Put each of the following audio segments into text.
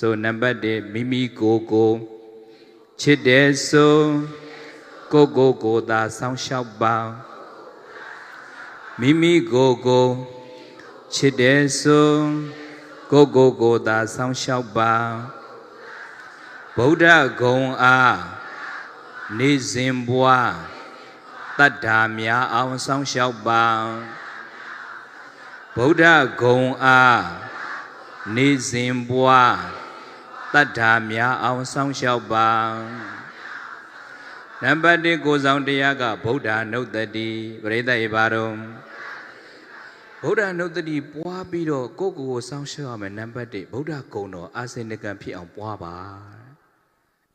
ဆိုနံပါတ်1မိမိကိုယ်ကိုချစ်တယ်ဆိုကိုယ်ကိုယ်ကိုယ်သာစောင့်ရှောက်ပါမိမိကိုယ်ကိုချစ်တယ်ဆိုကိုယ်ကိုယ်ကိုယ်သာစောင့်ရှောက်ပါဗုဒ္ဓဂုံအားနေစဉ်ဘွားတတ္တာများအောင်စောင့်ရှောက်ပါဗုဒ္ဓဂုံအား နေစဉ်ဘွားတတ္တာများအောင်စောင့်ရှောက်ပါနံပါတ်1ကိုယ်ဆောင်တရားကဗုဒ္ဓနုတ္တိပရိသတ်ဧပါတော်ဗုဒ္ဓနုတ္တိပွားပြီးတော့ကိုယ့်ကိုယ်ကိုစောင့်ရှောက်ရမယ်နံပါတ်1ဗုဒ္ဓဂုံတော်အာစင်နကံဖြစ်အောင်ပွားပါ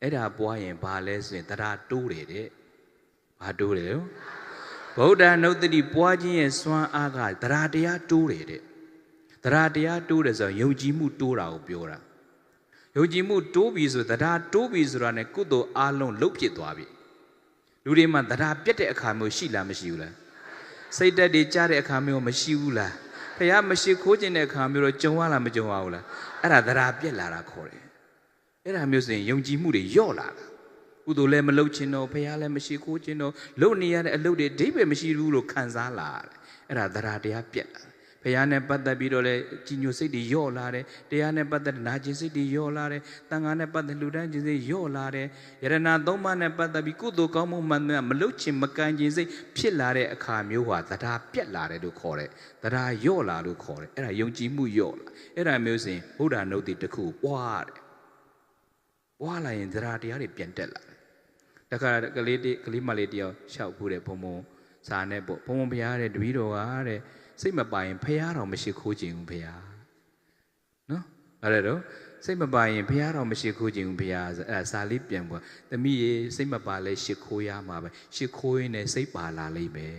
အဲ့ဒါပွားရင်ဘာလဲဆိုရင်တရားတိုးတယ်တဲ့ဘာတိုးတယ်လို့ဗုဒ္ဓနုတ္တိပွားခြင်းရဲ့စွမ်းအားကတရားတရားတိုးတယ်တဲ့ တရားတရားတိုးတယ်ဆိုရင်ယုံကြည်မှုတိုးတာကိုပြောတာယုံကြည်မှုတိုးပြီဆိုတရားတိုးပြီဆိုတာ ਨੇ ကုသိုလ်အလုံးလုတ်ဖြစ်သွားပြီလူတွေမှာတရားပြတ်တဲ့အခါမျိုးရှိလားမရှိဘူးလားစိတ်တက်တွေကြားတဲ့အခါမျိုးမရှိဘူးလားဖះမရှိခိုးခြင်းတဲ့အခါမျိုးတော့ကြုံရလားမကြုံရဘူးလားအဲ့ဒါတရားပြက်လာတာခေါ်တယ်အဲ့ဒါမျိုးဆိုရင်ယုံကြည်မှုတွေညော့လာတာကုသိုလ်လည်းမလုပ်ခြင်းတော့ဖះလည်းမရှိခိုးခြင်းတော့လုပ်နေရတဲ့အလုပ်တွေအဓိပ္ပာယ်မရှိဘူးလို့ခံစားလာတယ်အဲ့ဒါတရားတရားပြက်လာ ဖះနဲ့ပတ်သက်ပြီးတော့လေကြီးညိုစိတ်တွေညော့လာတယ်တရားနဲ့ပတ်သက်နာကျင်စိတ်တွေညော့လာတယ်တန်ခါနဲ့ပတ်သက်လူတန်းခြင်းစိတ်ညော့လာတယ်ယရနာသုံးပါးနဲ့ပတ်သက်ပြီးကုသိုလ်ကောင်းမှုမှန်သမျှမလုပ်ခြင်းမကန်ခြင်းစိတ်ဖြစ်လာတဲ့အခါမျိုးဟာတရားပြက်လာတယ်လို့ခေါ်တယ်တရားညော့လာလို့ခေါ်တယ်အဲ့ဒါယုံကြည်မှုညော့လာအဲ့ဒါမျိုးစဉ်ဘုရားနှုတ်တိတစ်ခုပွားတယ်ပွားလာရင်တရားတရားတွေပြန်တက်လာတယ်တခါကလေးကလေးမလေးတယောက်ရှောက်ဖို့တဲ့ဘုံဘုံစာနဲ့ပေါ့ဘုံဘုံဘုရားတဲ့တပည့်တော်ကတဲ့ စိတ်မပိုင်ရင်ဖះတော်မရှိခိုးခြင်းဘူးဖះနော်အဲ့ဒါတော့စိတ်မပိုင်ရင်ဖះတော်မရှိခိုးခြင်းဘူးဖះအဲ့စာလေးပြန်ပွားတမိရေစိတ်မပါလဲရှိခိုးရမှာပဲရှိခိုးရင်းနဲ့စိတ်ပါလာလိမ့်မယ်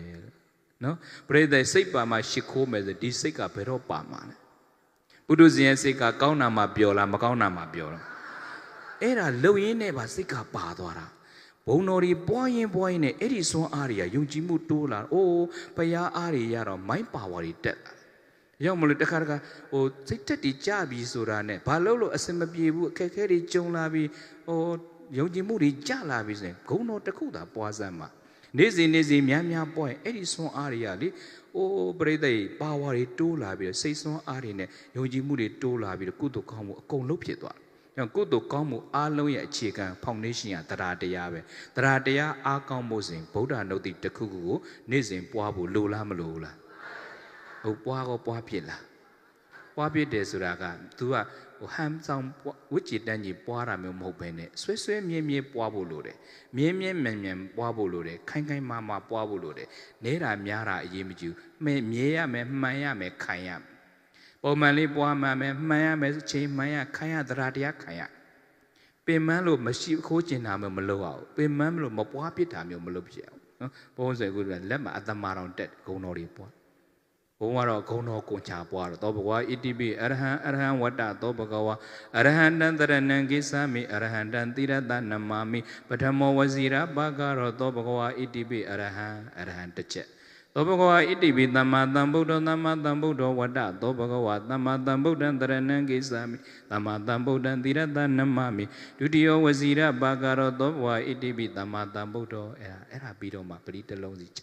နော်ပရိသတ်စိတ်ပါမှာရှိခိုးမယ်ဆိုဒီစိတ်ကဘယ်တော့ပါမှာလဲပုထုဇဉ်ရဲ့စိတ်ကကောင်းတာမှပျော်လားမကောင်းတာမှပျော်လားအဲ့ဒါလုံရင်းနဲ့ပါစိတ်ကပါသွားတာ ဘုံတော်ဒီပွားရင်ပွားရင်နဲ့အဲ့ဒီစွမ်းအားတွေကယုံကြည်မှုတိုးလာအိုးဘုရားအားတွေရတော့မိုင်းပါဝါတွေတက်လာရောက်မလို့တခါတခါဟိုစိတ်တက်တီကြပြီဆိုတာနဲ့ဘာလို့လို့အစင်မပြေဘူးအခက်အခဲတွေကြုံလာပြီးဟိုယုံကြည်မှုတွေကြလာပြီဆိုရင်ဂုံတော်တစ်ခုသာပွားစမ်းမှာနေ့စဉ်နေ့စဉ်များများပွားရင်အဲ့ဒီစွမ်းအားတွေကလေအိုးပရိသတ်ပါဝါတွေတိုးလာပြီးတော့စိတ်စွမ်းအားတွေနဲ့ယုံကြည်မှုတွေတိုးလာပြီးတော့ကုသိုလ်ကောင်းမှုအကုန်လုံးဖြစ်သွားတယ် ကြောင့်ကုသိုလ်ကောင်းမှုအားလုံးရဲ့အခြေခံ foundation ကတရားတရားပဲတရားတရားအားကောင်းဖို့စဉ်ဗုဒ္ဓနုတ်တိတစ်ခုခုကိုနေ့စဉ်ပွားဖို့လိုလားမလိုဘူးလားဟုတ်ပွားကောပွားဖြစ်လားပွားဖြစ်တယ်ဆိုတာက तू ကဟိုဟမ်ဆောင်ဝိจิตတန်းကြီးပွားတာမျိုးမဟုတ်ဘဲနဲ့ဆွဲဆွဲမြဲမြဲပွားဖို့လိုတယ်မြဲမြဲမြန်မြန်ပွားဖို့လိုတယ်ခိုင်ခိုင်မာမာပွားဖို့လိုတယ်နေတာများတာအရေးမကြီးဘူးမြဲရမယ်မှန်ရမယ်ခိုင်ရမယ် ပုံမှန်လေးပွားမှမယ်မှန်ရမယ်ချိန်မှန်ရခိုင်ရသရာတရားခိုင်ရပင်မလို့မရှိခိုးကျင်တာမျိုးမလုပ်အောင်ပင်မလို့မပွားပြစ်တာမျိုးမလုပ်ဖြစ်အောင်နော်ဘုန်းဆိုကူလက်မှာအတမာတော်တက်ဂုံတော်တွေပွားဘုန်းကတော့ဂုံတော်ကိုချာပွားတော့သောဘဂဝါဣတိပိအရဟံအရဟံဝတ္တသောဘဂဝါအရဟံတံတရဏံကိသမိအရဟံတံတိရတနမမိပထမောဝစီရပါကတော့သောဘဂဝါဣတိပိအရဟံအရဟံတစ်ချက် သောဘဂဝါဣတိပိသမ္မာသမ္ဗုဒ္ဓသမ္မာသမ္ဗုဒ္ဓဝတ္တသောဘဂဝါသမ္မာသမ္ဗုဒ္ဓံတရဏံကိသမိသမ္မာသမ္ဗုဒ္ဓံတိရတနမမိဒုတိယဝစီရပါကတော့သောဘဂဝါဣတိပိသမ္မာသမ္ဗုဒ္ဓအဲ့ဒါအဲ့ဒါပြီးတော့မှပရိတလုံးစီချ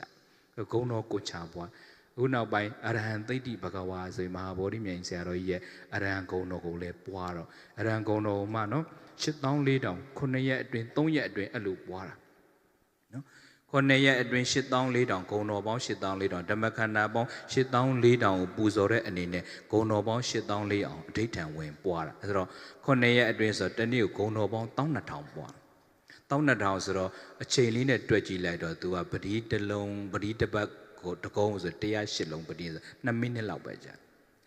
ဂုံတော်ကိုချပွားခုနောက်ပိုင်းအရဟံသိတ္တိဘဂဝါဆိုရင်မဟာဗောဓိမြိုင်ဆရာတော်ကြီးရဲ့အရဟံဂုံတော်ကိုလည်းပွားတော့အရဟံဂုံတော်မှနော်8400 9ရက်အတွင်း3ရက်အတွင်းအဲ့လိုပွားတာနော် 9ရက်အတွင်း8400ဂုံတော်ပေါင်း8400ဓမ္မခန္ဓာပေါင်း8400ကိုပူဇော်တဲ့အနေနဲ့ဂုံတော်ပေါင်း8400အဋိဌံဝင်ပွားတာအဲဆိုတော့9ရက်အတွင်းဆိုတော့တနေ့ကိုဂုံတော်ပေါင်း12000ပွားတောင်းနှစ်ထောင်ဆိုတော့အချိန်လေးနဲ့တွက်ကြည့်လိုက်တော့သူကပဒီတလုံးပဒီတပတ်ကိုတကုံးဆို108လုံးပဒီဆို2မိနစ်လောက်ပဲကြာ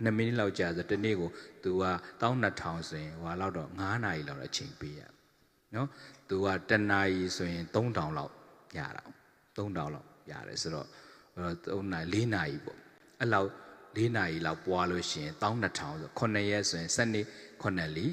2မိနစ်လောက်ကြာဆိုတနေ့ကိုသူကတောင်းနှစ်ထောင်ဆိုရင်ဟွာလောက်တော့9နာရီလောက်အချိန်ပေးရနော်သူကတနာရီဆိုရင်3000လောက်ရတာ 3000လောက်ရတယ်ဆိုတော့3နာရီ4နာရီပေါ့အဲ့လောက်4နာရီလောက်ပွားလို့ရှိရင်12000ဆို9ရက်ဆိုရင်7နေ့9လီ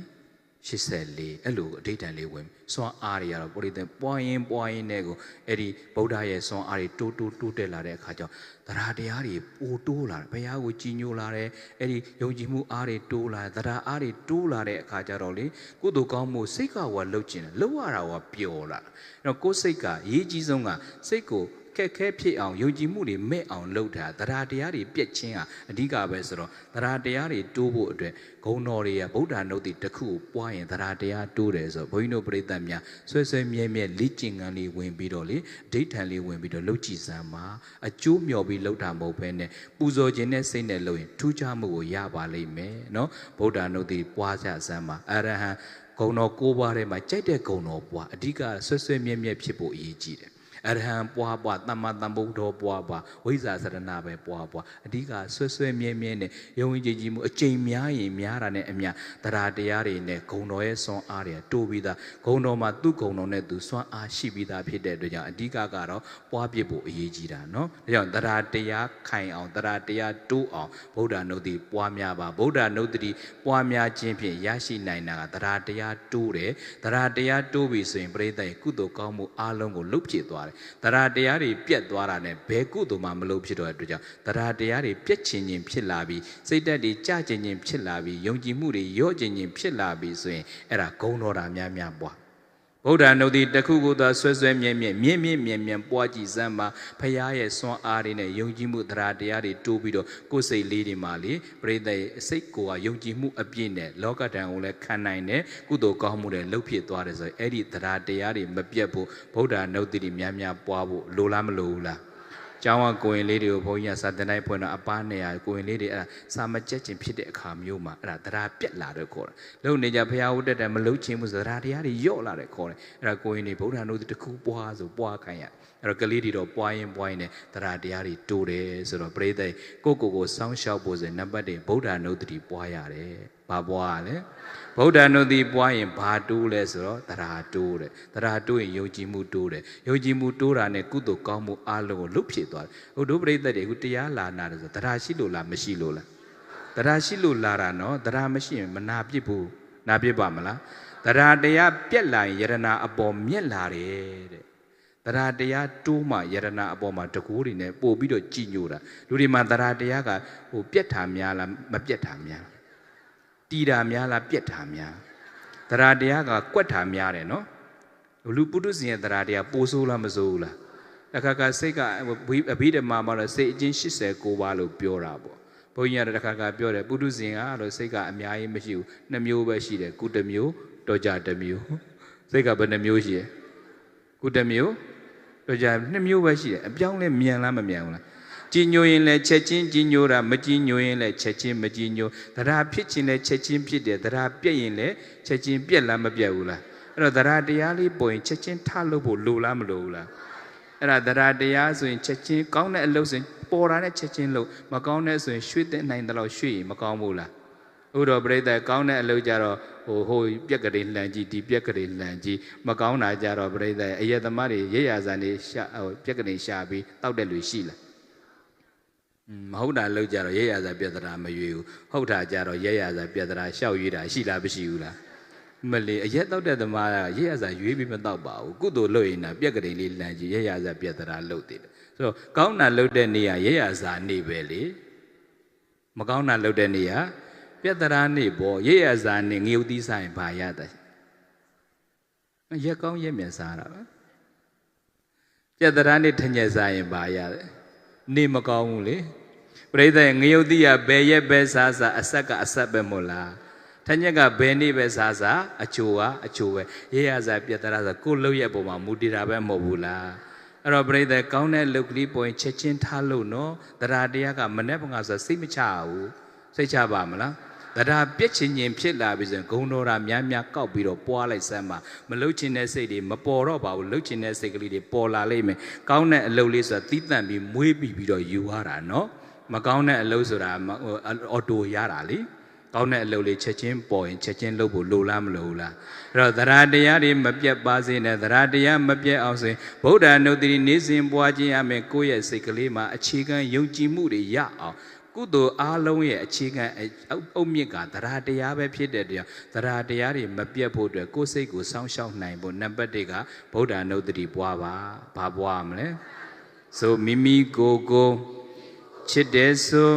84အဲ့လိုအဋိဌံလေးဝင်စွမ်းအားတွေကတော့ပရိသတ်ပွားရင်ပွားရင်နဲ့ကိုအဲ့ဒီဗုဒ္ဓရဲ့စွမ်းအားတွေတိုးတိုးတိုးတက်လာတဲ့အခါကျတော့တရားတရားတွေပိုတိုးလာတယ်ဘုရားကိုကြည်ညိုလာတယ်အဲ့ဒီယုံကြည်မှုအားတွေတိုးလာတယ်တရားအားတွေတိုးလာတဲ့အခါကျတော့လေကုသိုလ်ကောင်းမှုစိတ်ကဟောလှုပ်ကျင်တယ်လှုပ်ရတာဟောပျော်လာအဲ့တော့ကိုယ်စိတ်ကအရေးကြီးဆုံးကစိတ်ကို ခက်ခဲဖြစ်အောင်ယုံကြည်မှုတွေမဲ့အောင်လုပ်တာတရားတရားတွေပြည့်ချင်းဟာအဓိကပဲဆိုတော့တရားတရားတွေတိုးဖို့အတွက်ဂုံတော်တွေကဗုဒ္ဓနုတ်တိတစ်ခုကိုပွားရင်တရားတရားတိုးတယ်ဆိုတော့ဘုန်းကြီးတို့ပြိဿတ်များဆွဲဆွဲမြဲမြဲလိကျင်ကန်းလေးဝင်ပြီးတော့လေအဋိဌံလေးဝင်ပြီးတော့လှုပ်ကြည့်စမ်းပါအကျိုးမြော်ပြီးလှုပ်တာမဟုတ်ဘဲနဲ့ပူဇော်ခြင်းနဲ့စိတ်နဲ့လှုပ်ရင်ထူးခြားမှုကိုရပါလိမ့်မယ်နော်ဗုဒ္ဓနုတ်တိပွားကြစမ်းပါအရဟံဂုံတော်၉ပါးထဲမှာကြိုက်တဲ့ဂုံတော်ပွားအဓိကဆွဲဆွဲမြဲမြဲဖြစ်ဖို့အရေးကြီးတယ် အရဟံပွားပွားတမ္မာတမ္ဗုဒ္ဓောပွားပွားဝိဇ္ဇာစရဏပဲပွားပွားအဓိကဆွဲဆွဲမြဲမြဲနဲ့ယုံကြည်ကြည်မှုအကျိန်များရင်များတာနဲ့အမျှတရားတရားတွေနဲ့ဂုံတော်ရဲ့စွမ်းအားတွေတိုးပြီးသားဂုံတော်မှာသူ့ဂုံတော်နဲ့သူစွမ်းအားရှိပြီးသားဖြစ်တဲ့အတွက်ကြောင့်အဓိကကတော့ပွားပြဖို့အရေးကြီးတာเนาะဒါကြောင့်တရားတရားခိုင်အောင်တရားတရားတိုးအောင်ဗုဒ္ဓနုတ္တိပွားများပါဗုဒ္ဓနုတ္တိပွားများခြင်းဖြင့်ရရှိနိုင်တာကတရားတရားတိုးတယ်တရားတရားတိုးပြီဆိုရင်ပရိသတ်ရဲ့ကုသိုလ်ကောင်းမှုအလုံးကိုလုတ်ဖြစ်သွားတယ် တရားတရားတွေပြတ်သွားတာနဲ့ဘယ်ကုသိုလ်မှမလုပ်ဖြစ်တော့တဲ့အတွက်ကြောင့်တရားတရားတွေပြတ်ချင်ခြင်းဖြစ်လာပြီးစိတ်ဓာတ်တွေကြချင်ခြင်းဖြစ်လာပြီးယုံကြည်မှုတွေရော့ချင်ခြင်းဖြစ်လာပြီးဆိုရင်အဲ့ဒါဂုံတော်တာများများပွား ဗုဒ္ဓနုတ္တိတစ်ခုခုသာဆွဲဆွဲမြဲမြဲမြင့်မြင့်မြင့်မြင့်ပွားကြည့်စမ်းပါဖရာရဲ့စွမ်းအားတွေနဲ့ယုံကြည်မှုတရားတရားတွေတိုးပြီးတော့ကိုယ်စိတ်လေးတွေမှာလေပရိသတ်ရဲ့စိတ်ကိုယ်ကယုံကြည်မှုအပြည့်နဲ့လောကဓာတ်ကိုလည်းခံနိုင်တယ်ကုသိုလ်ကောင်းမှုတွေလှုပ်ဖြစ်သွားတယ်ဆိုရင်အဲ့ဒီတရားတရားတွေမပြတ်ဖို့ဗုဒ္ဓနုတ္တိတွေများများပွားဖို့လိုလားမလိုဘူးလား ကျောင်းကကိုရင်လေးတွေကိုဘုန်းကြီးကစာတင်တိုင်းဖွင့်တော့အပားနေရကိုရင်လေးတွေအဲ့ဒါစာမကြက်ခြင်းဖြစ်တဲ့အခါမျိုးမှာအဲ့ဒါတရားပြက်လာတဲ့ခေါ်တယ်။လုံနေကြဖရာဝတ်တက်တယ်မလုံချင်းမှုဆိုတာတရားတွေယော့လာတဲ့ခေါ်တယ်။အဲ့ဒါကိုရင်တွေဗုဒ္ဓနုတ္တိတစ်ခုပွားဆိုပွားခိုင်းရ။ အဲ့တော့ကလေးတွေတော့ပွားရင်ပွားရင်နဲ့တရားတရားတွေတိုးတယ်ဆိုတော့ပရိသတ်ကိုကိုကိုစောင်းရှောက်ဖို့ဆိုရင်နံပါတ်1ဗုဒ္ဓနုတ္တိပွားရတယ်။ဘာပွားရလဲ။ဗုဒ္ဓနုတ္တိပွားရင်ဘာတိုးလဲဆိုတော့တရားတိုးတယ်။တရားတိုးရင်ယုံကြည်မှုတိုးတယ်။ယုံကြည်မှုတိုးတာနဲ့ကုသိုလ်ကောင်းမှုအလုံးကိုလွတ်ဖြစ်သွားတယ်။ဟိုတို့ပရိသတ်တွေအခုတရားလာနာတယ်ဆိုတရားရှိလို့လားမရှိလို့လား။တရားရှိလို့လာတာနော်တရားမရှိရင်မနာပြစ်ဘူး။နာပြစ်ပါမလား။တရားတရားပြက်လာရင်ယရနာအပေါ်မြက်လာတယ်တဲ့။ တရားတရားတိုးမှယရနာအပေါ်မှာတကူးတွေနဲ့ပို့ပြီးတော့ကြည်ညိုတာလူတွေမှာတရားတရားကဟိုပြက်တာများလားမပြက်တာများလားတီတာများလားပြက်တာများတရားတရားကကွက်တာများတယ်နော်လူပုထုဇဉ်ရဲ့တရားတရားပိုးဆိုးလားမဆိုးဘူးလားအခါခါစိတ်ကအဘိဓမ္မာမှာတော့စိတ်အချင်း89ပါးလို့ပြောတာပေါ့ဘုန်းကြီးကတခါခါပြောတယ်ပုထုဇဉ်ကတော့စိတ်ကအများကြီးမရှိဘူးနှစ်မျိုးပဲရှိတယ်ကုတစ်မျိုးတောကြတစ်မျိုးစိတ်ကဘယ်နှမျိုးရှိလဲကုတစ်မျိုး တော့ကြာနှစ်မျိုးပဲရှိတယ်အပြောင်းလဲမြန်လားမမြန်ဘူးလားကြည်ညိုရင်လည်းချက်ချင်းကြည်ညိုတာမကြည်ညိုရင်လည်းချက်ချင်းမကြည်ညိုတရားဖြစ်ခြင်းလည်းချက်ချင်းဖြစ်တယ်တရားပြက်ရင်လည်းချက်ချင်းပြက်လားမပြက်ဘူးလားအဲ့တော့တရားတရားလေးပေါ်ရင်ချက်ချင်းထလို့ဖို့လိုလားမလိုဘူးလားအဲ့ဒါတရားတရားဆိုရင်ချက်ချင်းကောင်းတဲ့အလုပ်ဆိုရင်ပေါ်တာနဲ့ချက်ချင်းလုပ်မကောင်းတဲ့ဆိုရင်ရွှေ့တဲ့နိုင်တယ်လို့ရွှေ့ရင်မကောင်းဘူးလားဥတော်ပြိတ္တကောင်းတဲ့အလုပ်ကြတော့ ဟိုဟိုပြက်ကလေးလှန်ကြည့်ဒီပြက်ကလေးလှန်ကြည့်မကောင်းတာကြတော့ပြိတ္တအယက်သမားတွေရရဇန်တွေရှာဟိုပြက်ကလေးရှာပြီးတောက်တဲ့လူရှိလားမဟုတ်တာလောက်ကြတော့ရရဇာပြဿနာမရွေဘူးဟုတ်တာကြတော့ရရဇာပြဿနာရှောက်ရွေးတာရှိလားမရှိဘူးလားမလီအရက်တောက်တဲ့သမားကရရဇာရွေးပြီးမတောက်ပါဘူးကုသိုလ်လုပ်ရင်တော့ပြက်ကလေးလေးလှန်ကြည့်ရရဇာပြဿနာလုပ်သေးတယ်ဆိုတော့ကောင်းတာလုပ်တဲ့နေရရရဇာနေပဲလေမကောင်းတာလုပ်တဲ့နေရ ပြဿနာနေပေါ့ရရဇာနေငြုတ်သီးဆိုင်ဘာရတဲ့ရက်ကောင်းရက်မြတ်စားတာပဲပြဿနာနေထညက်စားရင်ဘာရတယ်နေမကောင်းဘူးလေပရိသတ်ငရုတ်တိရဘယ်ရက်ပဲစားစားအဆက်ကအဆက်ပဲမို့လားထညက်ကဘယ်နေ့ပဲစားစားအချိုကအချိုပဲရေရစားပြတ်တရာစားကိုလှုပ်ရက်ပုံမှာမူတည်တာပဲမဟုတ်ဘူးလားအဲ့တော့ပရိသတ်ကောင်းတဲ့လုတ်ကလေးပေါ်ရင်ချက်ချင်းထားလို့နော်တရားတရားကမနဲ့ပငါဆိုစိတ်မချဘူးစိတ်ချပါမလား တရားပြက်ချင်ချင်းဖြစ်လာပြီဆိုရင်ဂုံတော်တာများများကောက်ပြီးတော့ပွားလိုက်စမ်းပါမလုတ်ချင်တဲ့စိတ်တွေမပေါ်တော့ပါဘူးလုတ်ချင်တဲ့စိတ်ကလေးတွေပေါ်လာလိမ့်မယ်ကောင်းတဲ့အလုပ်လေးဆိုတာတီးတန့်ပြီးမွေးပြီးပြီးတော့ယူရတာနော်မကောင်းတဲ့အလုပ်ဆိုတာအော်တိုရတာလေကောင်းတဲ့အလုပ်လေးချက်ချင်းပေါ်ရင်ချက်ချင်းလုပ်ဖို့လိုလားမလိုဘူးလားအဲ့တော့သရတရားတွေမပြတ်ပါစေနဲ့သရတရားမပြတ်အောင်ဆိုရင်ဗုဒ္ဓနုတ္တိနေစဉ်ပွားခြင်းရမယ်ကိုယ့်ရဲ့စိတ်ကလေးမှာအခြေခံယုံကြည်မှုတွေရအောင် ကုသိုလ်အားလုံးရဲ့အခြေခံအအုပ်အုပ်မြစ်ကတရားတရားပဲဖြစ်တဲ့တရားတရားတရားတွေမပြတ်ဖို့အတွက်ကိုယ်စိတ်ကိုစောင့်ရှောက်နိုင်ဖို့နံပါတ်1ကဗုဒ္ဓနုတ္တိပွားပါဘာပွားမလဲဆိုမိမိကိုယ်ကိုချစ်တယ်ဆို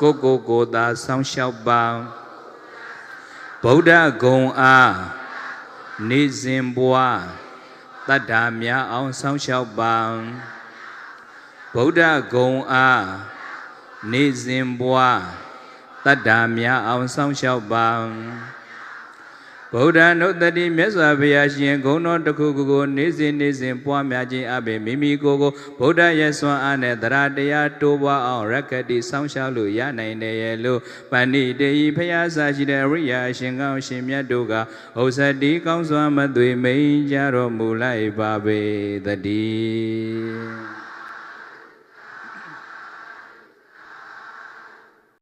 ကိုယ်ကိုယ်ကိုယ်သာစောင့်ရှောက်ပါဗုဒ္ဓဂုံအားနေစဉ်ဘွားတတ္တာများအောင်စောင့်ရှောက်ပါဗုဒ္ဓဂုံအား နေစဉ်ဘွားတတ္တာများအောင်စောင့်ရှောက်ပါဗုဒ္ဓနုတ္တိမြတ်စွာဘုရားရှင်ဂုဏ်တော်တစ်ခုခုကိုနေ့စဉ်နေ့စဉ်ပွားများခြင်းအပြင်မိမိကိုယ်ကိုဗုဒ္ဓရဲ့စွမ်းအားနဲ့တရားတရားတိုးပွားအောင်ရက္ခတိစောင့်ရှောက်လို့ရနိုင်တယ်ရဲ့လို့ပဏိတေယဘုရားစာရှိတဲ့အရိယာအရှင်ကောင်းရှင်မြတ်တို့ကဥစ္စတိကောင်းစွာမသွေမိန်ကြတော်မူလိုက်ပါပေတည်း